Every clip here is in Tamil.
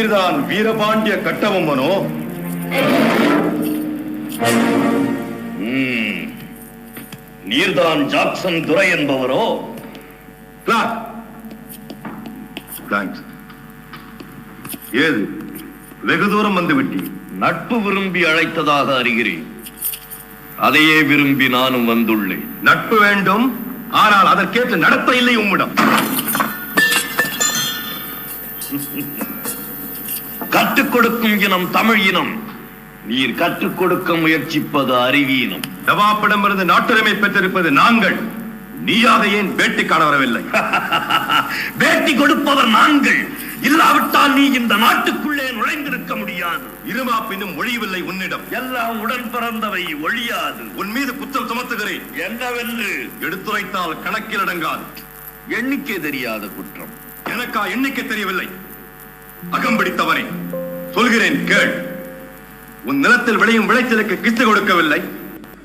நீர்தான் வீரபாண்டிய கட்டபொம்மனோ. நீர்தான் ஜாக்சன் துரை என்பவரோ? தேங்க்ஸ் ஏது? வெகு தூரம் வந்து விட்டி நட்பு விரும்பி அழைத்ததாக அறிகிறேன். அதையே விரும்பி நானும் வந்துள்ளேன். நட்பு வேண்டும். ஆனால் அதற்கேற்ற நடத்த இல்லை உம்மிடம். கற்றுக் கொடுக்கும் இனம் தமிழ் இனம். நீர் கற்றுக் கொடுக்க முயற்சிப்பது அறிவீனம் நவாப்பிடமிருந்து நாட்டுரிமை பெற்றிருப்பது நாங்கள். நீயாக ஏன் பேட்டி காண வரவில்லை? பேட்டி கொடுப்பவர் நாங்கள். இல்லாவிட்டால் நீ இந்த நாட்டுக்குள்ளே நுழைந்திருக்க முடியாது. இருமாப்பினும் ஒழியவில்லை உன்னிடம். எல்லாம் உடன் பிறந்தவை ஒழியாது. உன் மீது குற்றம் சுமத்துகிறேன். என்னவென்று? எடுத்துரைத்தால் கணக்கில் அடங்காது. எண்ணிக்கை தெரியாத குற்றம். எனக்கா எண்ணிக்கை தெரியவில்லை? அகம்பிடித்தவனே சொல்கிறேன் கேள். உன் நிலத்தில் விளையும் விளைச்சலுக்கு கிஸ்து கொடுக்கவில்லை.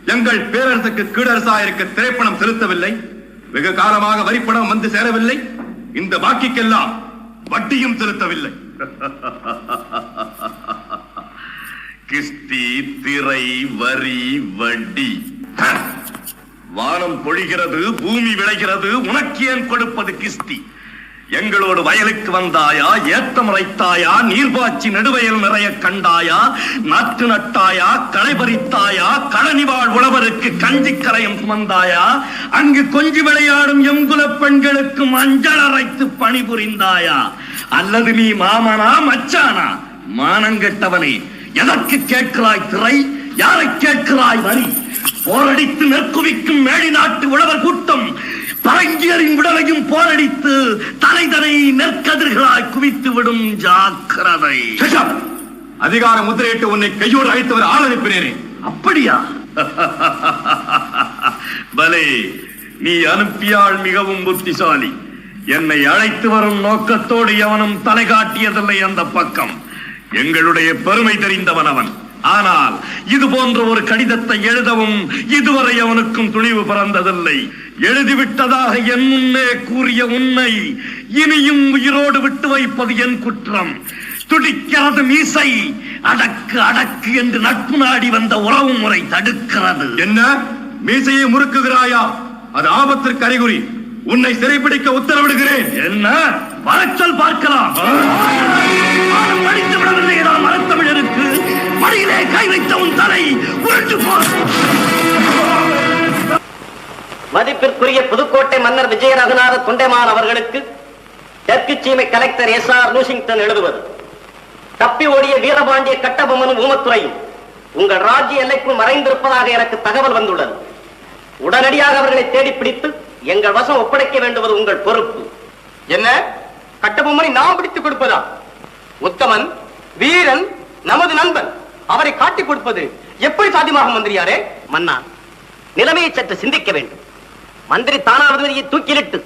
எங்கள் பேரரசுக்கு கீழரசாயிருக்க திரைப்பணம் செலுத்தவில்லை. வெகு காலமாக வரிப்பணம் வந்து சேரவில்லை. இந்த பாக்கிக்கெல்லாம் வட்டியும் செலுத்தவில்லை. கிஸ்தி திரை வரி வட்டி. வானம் பொழிகிறது பூமி விளைகிறது உனக்கு ஏன் கொடுப்பது கிஸ்தி? எங்களோடு வயலுக்கு வந்தாயா? ஏத்தம் முறைத்தாயா நீர்பாய்ச்சி நெடுவயல் நிறைய கண்டாயா? நாற்று நட்டாயா? களை பறித்தாயா? களனிவாழ் உழவருக்கு கஞ்சி கரையும் சுமந்தாயா? அங்கு கொஞ்சி விளையாடும் எங்குலப் பெண்களுக்கு மஞ்சள் அரைத்து பணிபுரிந்தாயா? அல்லது நீ மாமனா மச்சானா? மானங்கெட்டவனே எதற்கு கேட்கிறாய் திரை? யாரை கேட்கிறாய் வரி? போரடித்து நெற்குவிக்கும் மேடி நாட்டு உழவர் கூட்டம் பரங்கியரின் விடலையும் போரடித்து தலைதனை நெற்கதிர்களாய் குவித்து விடும் ஜாக்கிரதை. அதிகார முத்திரையிட்டு உன்னை கையோடு அழைத்தவர் ஆள் அனுப்பினேனே. அப்படியா? பலே நீ அனுப்பியாள் மிகவும் புத்திசாலி. என்னை அழைத்து வரும் நோக்கத்தோடு எவனும் தலை காட்டியதில்லை அந்த பக்கம். எங்களுடைய பெருமை தெரிந்தவன் அவன். ஆனால் இது போன்ற ஒரு கடிதத்தை எழுதவும் இதுவரை அவனுக்கும் துணிவு பிறந்ததில்லை. எழுதிவிட்டதாக என் முன்னே கூறிய உன்னை இனியும் உயிரோடு விட்டு வைப்பது என் குற்றம். துடிக்கிறது மீசை அடக்கு அடக்கு என்று நட்பு நாடி வந்த உறவு முறை தடுக்கிறது. என்ன? மீசையை முறுக்குகிறாயா? அது ஆபத்திற்கு அறிகுறி. உன்னை சிறைப்பிடிக்க உத்தரவிடுகிறேன். என்ன? வரச்சொல் பார்க்கலாம். படித்து விடவில்லை மரத்தமிழருக்கு? மடியிலே கை வைத்த உன் தலை உருண்டு போ. மதிப்பிற்குரிய புதுக்கோட்டை மன்னர் விஜயரகுநாத தொண்டைமான் அவர்களுக்கு தெற்கு சீமை கலெக்டர் எஸ் ஆர் லூசிங்டன் எழுதுவது தப்பி ஓடிய வீரபாண்டிய கட்டபொம்மனும் ஊமத்துறையும் உங்கள் ராஜ்ய எல்லைக்குள் மறைந்திருப்பதாக எனக்கு தகவல் வந்துள்ளது. உடனடியாக அவர்களை தேடி பிடித்து எங்கள் வசம் ஒப்படைக்க வேண்டுவது உங்கள் பொறுப்பு. என்ன? கட்டபொம்மனை நாம் பிடித்துக் கொடுப்பதா? உத்தமன் வீரன் நமது நண்பன் அவரை காட்டிக் கொடுப்பது எப்படி சாத்தியமாகும் மந்திரியாரே? மன்னா நிலைமையை சற்று சிந்திக்க வேண்டும். மந்திரி தானாவதியை தூக்கிலிட்டு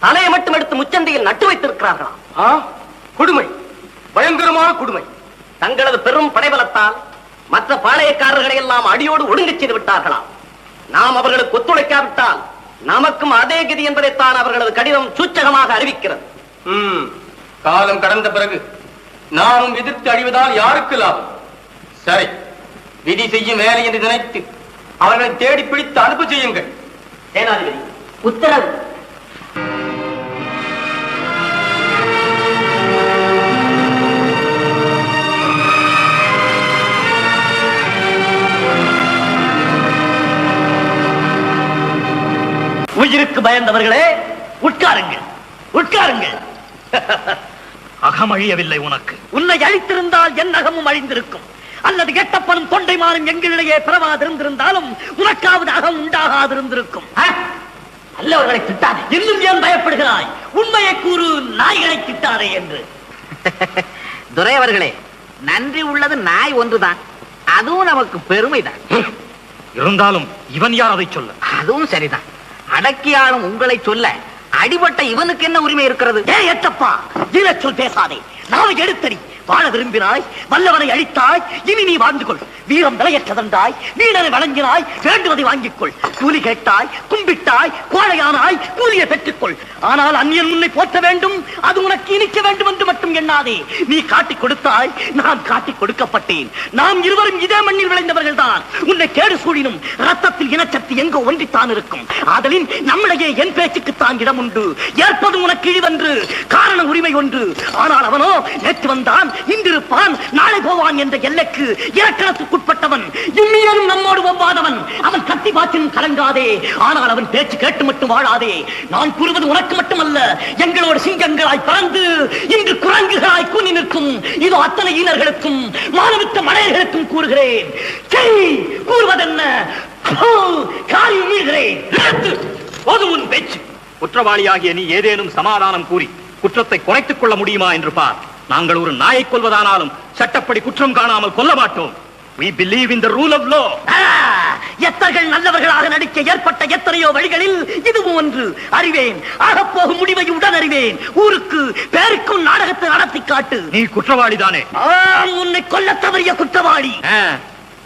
தலையை மட்டும் எடுத்து முச்சந்தையில் நட்டு வைத்திருக்கிறார்களாம் ஆ, கொடுமை. பயங்கரமான கொடுமை. தங்களது பெரும் படைபலத்தால் மற்ற பாளையக்காரர்களை எல்லாம் அடியோடு ஒடுங்கச் செய்து விட்டார்களாம் நாம் அவர்களுக்கு ஒத்துழைக்காவிட்டால் நமக்கும் அதே கதி என்பதைத்தான் அவர்களது கடிதம் சூச்சகமாக அறிவிக்கிறது. காலம் கடந்த பிறகு நாமும் எதிர்த்து அழிவதால் யாருக்கு லாபம்? சரி விதி செய்யும் வேலை என்று நினைத்து அவர்களை தேடி பிடித்து அனுப்ப செய்யுங்கள். சேனாதிபதி. உத்தரவு. உயிருக்கு பயந்தவர்களே உட்காருங்கள் உட்காருங்கள். அகமழியவில்லை உனக்கு. உன்னை அழித்திருந்தால் என் அகமும் அழிந்திருக்கும். அல்லது கெட்டப்பனும் தொண்டைமானும் எங்களிடையே பிறவாதிருந்திருந்தாலும் உனக்காவது அகம் உண்டாகாதிருந்திருக்கும். ஆ? அல்லவர்களை திட்டாதே. இன்னும் ஏன் பயப்படுகிறாய்? உண்மையை கூறு நாய்களை திட்டாதே என்று. துரை அவர்களே நன்றி உள்ளது நாய் ஒன்றுதான். அதுவும் நமக்கு பெருமைதான். இருந்தாலும் இவன் யார் அதை சொல்ல? அதுவும் சரிதான். அடக்கியாளும் உங்களை சொல்ல அடிபட்ட இவனுக்கு என்ன உரிமை இருக்கிறது? ஏ எட்டப்பா சொல் பேசாதே. நாவை எடுத்தடி. வாழ விரும்பினாய் வல்லவனை அழித்தாய் இனி நீ வாழ்ந்து கொள். வீரம் விலையற்றதென்றாய் வீரனை வழங்கினாய் வேண்டுவதை வாங்கிக் கொள். கூலி கேட்டாய் கும்பிட்டாய் கோழையானாய் கூலியை பெற்றுக்கொள். ஆனால் அந்நியன் உன்னை போற்ற வேண்டும் அது உனக்கு இனிக்க வேண்டும் என்று மட்டும் எண்ணாதே. நீ காட்டிக் கொடுத்தாய் நான் காட்டிக் கொடுக்கப்பட்டேன். நாம் இருவரும் இதே மண்ணில் விளைந்தவர்கள் தான் உன்னை கேடு சூழினும் ரத்தத்தில் இனச்சக்தி எங்கோ ஒன்றித்தான் இருக்கும். ஆதலின் நம்மிடையே என் பேச்சுக்குத்தான் இடம் உண்டு ஏற்பது உனக்கு இழிவன்று காரண உரிமை ஒன்று. ஆனால் அவனோ நேற்று வந்தான் இன்றிருப்பான். நாளை போவான் என்ற எல்லைக்கு இலக்கணத்துக்குட்பட்டவன். இம்மியரும் நம்மோடு ஒவ்வாதவன். அவன் கத்தி பாத்தினும் கலங்காதே. ஆனால் அவன் பேச்சு கேட்டு மட்டும் வாழாதே. நான் கூறுவது உனக்கு மட்டுமல்ல. எங்களோட சிங்கங்களாய் பறந்து இன்று குரங்குகளாய் கூனி நிற்கும். இது அத்தனை ஈனர்களுக்கும் மாணவித்த மலையர்களுக்கும் கூறுகிறேன். செய் கூறுவதென்ன? காலி உமிழ்கிறேன் போதும் உன் பேச்சு. குற்றவாளியாகிய நீ ஏதேனும் சமாதானம் கூறி குற்றத்தை குறைத்துக் கொள்ள முடியுமா என்று பார். நாங்கள் ஒரு நாயை கொல்வதானாலும் சட்டப்படி குற்றம் காணாமல் கொல்ல மாட்டோம். We believe in the rule of law. எத்தர்கள் நல்லவர்களாக நடிக்க ஏற்பட்ட எத்தனையோ வழிகளில் இதுவும் ஒன்று. அறிவேன் ஆகப்போகும் முடிவை உடன் அறிவேன் ஊருக்கு பேருக்கும் நாடகத்தை நடத்தி காட்டு. நீ குற்றவாளிதானே ஆம், உன்னை கொல்ல தவறிய குற்றவாளி.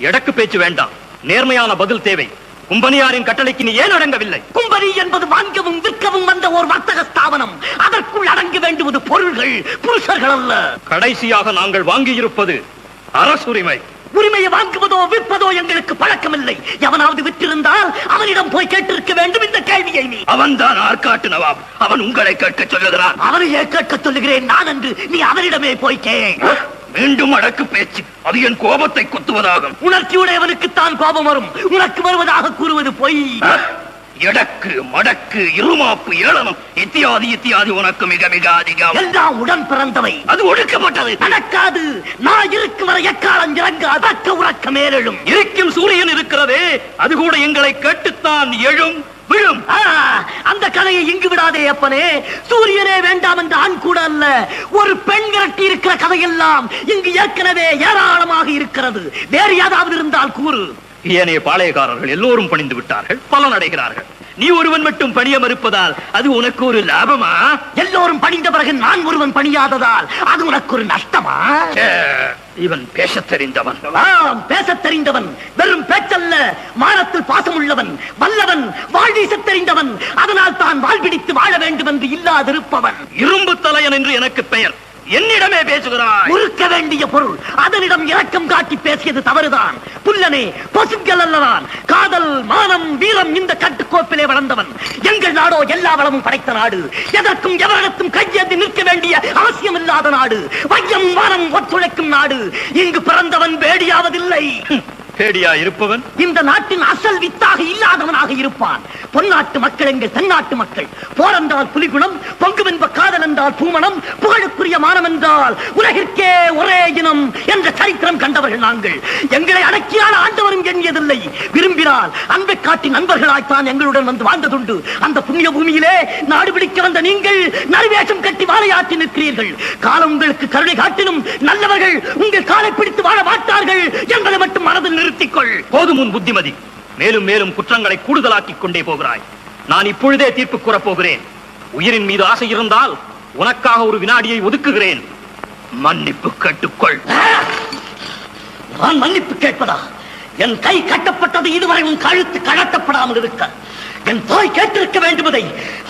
எடக்கு பேச்சு வேண்டாம். நேர்மையான பதில் தேவை. கும்பனியாரின் கட்டளைக்கு நீ ஏன் அடங்கவில்லை? கும்பரி என்பது வாங்கவும் விற்கவும் வந்த ஒரு வர்த்தக ஸ்தாபனம். அதற்குள் அடங்க வேண்டுவது பொருள்கள் புருஷர்கள் அல்ல கடைசியாக நாங்கள் வாங்கியிருப்பது அரசுரிமை. உரிமையை வாங்குவதோ விற்பதோ எங்களுக்கு பழக்கமில்லை. எவனாவது விற்றிருந்தால் அவனிடம் போய் கேட்டிருக்க வேண்டும் இந்த கேள்வியை நீ. அவன்தான் ஆற்காட்டு நவாப். அவன் உங்களை கேட்க சொல்லுகிறான். அவனையே கேட்க சொல்லுகிறேன்? நான் என்று நீ அவனிடமே போய் கே மீண்டும் அடக்கு பேச்சு. அது என் கோபத்தை குத்துவதாகும். உணர்ச்சியுடையவனுக்குத்தான் கோபம் வரும். உனக்கு வருவதாக கூறுவது பொய். எடக்கு மடக்கு இருமாப்பு ஏளனம் இத்தியாதி இத்தியாதி உனக்கு மிக மிக அதிகம். எல்லாம் உடன் பிறந்தவை. அது ஒடுக்கப்பட்டது. நடக்காது. நான் இருக்கும் வரை எக்காலம் இறங்காது. அக்க உறக்க மேலெழும். இருக்கும் சூரியன் இருக்கிறதே அது கூட எங்களை கேட்டுத்தான் எழும் விழும். அந்த கதையை இங்கு விடாதே அப்பனே. சூரியனே வேண்டாம் என்ற ஆண் கூட அல்ல. ஒரு பெண் விரட்டி இருக்கிற கதையெல்லாம் இங்கு ஏற்கனவே ஏராளமாக இருக்கிறது. வேறு ஏதாவது இருந்தால் கூறு. ஏனைய பாளையக்காரர்கள் எல்லோரும் பணிந்து விட்டார்கள் பலன் அடைகிறார்கள். நீ ஒருவன் மட்டும் பணிய மறுப்பதால் அது உனக்கு ஒரு லாபமா? எல்லோரும் பணிந்த பிறகு நான் ஒருவன் பணியாததால் அது உனக்கு ஒரு நஷ்டமா? இவன் பேசத் தெரிந்தவன். பேசத் தெரிந்தவன். வெறும் பேச்சல்ல மானத்தில் பாசம் உள்ளவன் வல்லவன் வாழ்வீசத் தெரிந்தவன். அதனால் தான் வாழ்பிடித்து வாழ வேண்டும் என்று இல்லாதிருப்பவன். இரும்பு தலையன் என்று எனக்கு பெயர். என்னிடமே பேசுகிறாய். முறுக்க வேண்டிய பொருள் அதனிடம் இரக்கம் காட்டி பேசியது தவறுதான். புல்லனே பசுக்கள் அல்லதான் காதல் மானம் வீரம் இந்த கட்டுக்கோப்பிலே வளர்ந்தவன். எங்கள் நாடோ எல்லா வளமும் படைத்த நாடு. எதற்கும் எவரிடத்தும் கையேந்தி நிற்க வேண்டிய அவசியம் இல்லாத நாடு. வையம் வானம் ஒத்துழைக்கும் நாடு. இங்கு பிறந்தவன் வேடியாவதில்லை. பேடியா இருப்பவன்? இந்த நாட்டின் அசல் வித்தாக இல்லாதவனாக இருப்பான். பொன்னாட்டு மக்கள் எங்கள் தன்னாட்டு மக்கள். போரென்றால் புலிகுணம் புலிகுணம் பொங்குவென்ப காதல் என்றால் பூமணம் புகழுக்குரிய மானம் என்றால் உலகிற்கே ஒரே இனம் என்ற நாங்கள் எங்களை அடக்கியால் ஆண்டவரும் எண்ணியதில்லை. விரும்பினால் அன்பை காட்டி நண்பர்களாய்த்தான் எங்களுடன் வந்து வாழ்ந்ததுண்டு. அந்த புண்ணிய பூமியிலே நாடு பிடிக்க வந்த நீங்கள் நறுவேஷம் கட்டி வாழையாற்றி நிற்கிறீர்கள். காலம் உங்களுக்கு கருணை காட்டினும் நல்லவர்கள் உங்கள் காலை பிடித்து வாழ மாட்டார்கள். என்பதை மட்டும் மனதில் நிறுத்திக்கொள். போதும் உன் புத்திமதி. மேலும் மேலும் குற்றங்களை கூடுதலாக்கிக் கொண்டே போகிறாய். நான் இப்பொழுதே தீர்ப்பு கூறப் போகிறேன். உயிரின் மீது ஆசை இருந்தால் உனக்காக ஒரு வினாடியை ஒதுக்குகிறேன். மன்னிப்பு கேட்டுக்கொள். நான் மன்னிப்பு கேட்பதா? என் கை கட்டப்பட்டது இதுவரை உன் கழுத்து கழட்டப்படாமல் இருக்க. என் தாய் கேட்டிருக்க வேண்டுமதை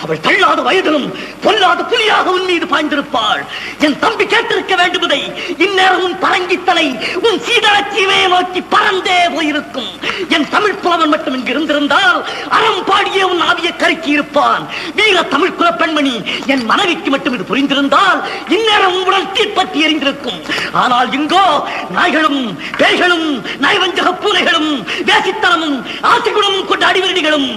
அவள் தள்ளாத வயதிலும் பொல்லாத புலியாக உன் மீது பாய்ந்திருப்பாள். என் தம்பி கேட்டிருக்க வேண்டுமதை இந்நேரம் உன் பரங்கித்தலை உன் சீதளச்சீவே நோக்கி பறந்தே போயிருக்கும். என் தமிழ் புலவன் மட்டும் இங்கு இருந்திருந்தால் அறம் பாடியே உன் ஆவியை கருக்கி இருப்பான் வீர தமிழ் குல பெண்மணி என் மனைவிக்கு மட்டும் இது புரிந்திருந்தால் இந்நேரம் உங்களுடன் தீர்ப்பற்றி எறிந்திருக்கும் ஆனால் இங்கோ நாய்களும் பேய்களும் நயவஞ்சக பூனைகளும் வேசித்தனமும் ஆசைகுணமும் கொண்ட அடிவரடிகளும்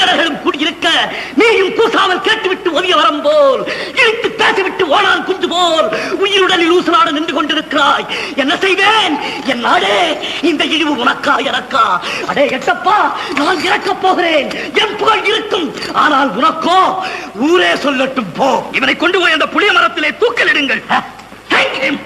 குடிக்காரர்களும் கூடியிருக்க நீயும் கூசாமல் கேட்டுவிட்டு ஒதிய வரம் போல் இழுத்து பேசிவிட்டு ஓனான் குஞ்சு போல் உயிருடலில் ஊசலாட நின்று கொண்டிருக்கிறாய். என்ன செய்வேன்? என் நாடே இந்த இழிவு உனக்கா எனக்கா? அடே எட்டப்பா நான் இறக்கப் போகிறேன். என் புகழ் இருக்கும். ஆனால் உனக்கோ ஊரே சொல்லட்டும் போ. இவனை கொண்டு போய் அந்த புளிய மரத்திலே தூக்கலிடுங்கள். Thank him.